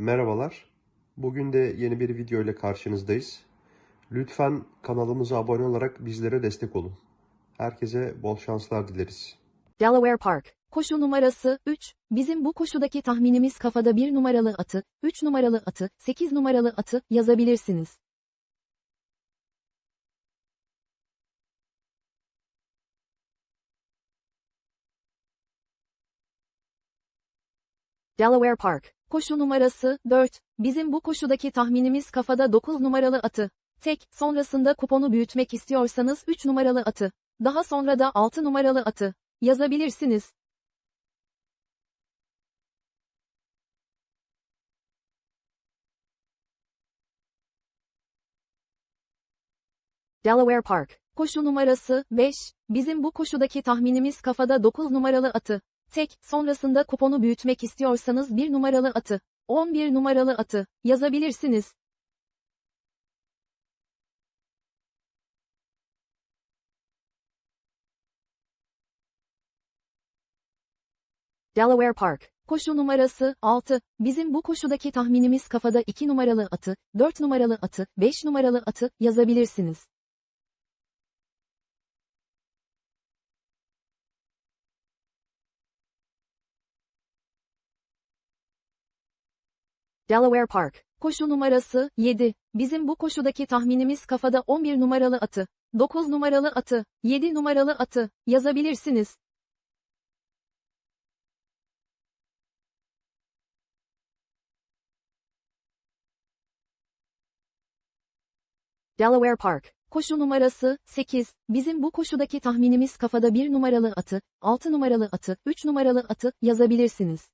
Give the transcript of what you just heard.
Merhabalar. Bugün de yeni bir video ile karşınızdayız. Lütfen kanalımıza abone olarak bizlere destek olun. Herkese bol şanslar dileriz. Delaware Park. Koşu numarası 3. Bizim bu koşudaki tahminimiz kafada 1 numaralı atı, 3 numaralı atı, 8 numaralı atı yazabilirsiniz. Delaware Park. Koşu numarası 4. Bizim bu koşudaki tahminimiz kafada 9 numaralı atı. Tek, sonrasında kuponu büyütmek istiyorsanız 3 numaralı atı. Daha sonra da 6 numaralı atı yazabilirsiniz. Delaware Park. Koşu numarası 5. Bizim bu koşudaki tahminimiz kafada 9 numaralı atı. Tek, sonrasında kuponu büyütmek istiyorsanız 1 numaralı atı, 11 numaralı atı yazabilirsiniz. Delaware Park. Koşu numarası 6. Bizim bu koşudaki tahminimiz kafada 2 numaralı atı, 4 numaralı atı, 5 numaralı atı yazabilirsiniz. Delaware Park. Koşu numarası 7. Bizim bu koşudaki tahminimiz kafada 11 numaralı atı, 9 numaralı atı, 7 numaralı atı yazabilirsiniz. Delaware Park. Koşu numarası 8. Bizim bu koşudaki tahminimiz kafada 1 numaralı atı, 6 numaralı atı, 3 numaralı atı yazabilirsiniz.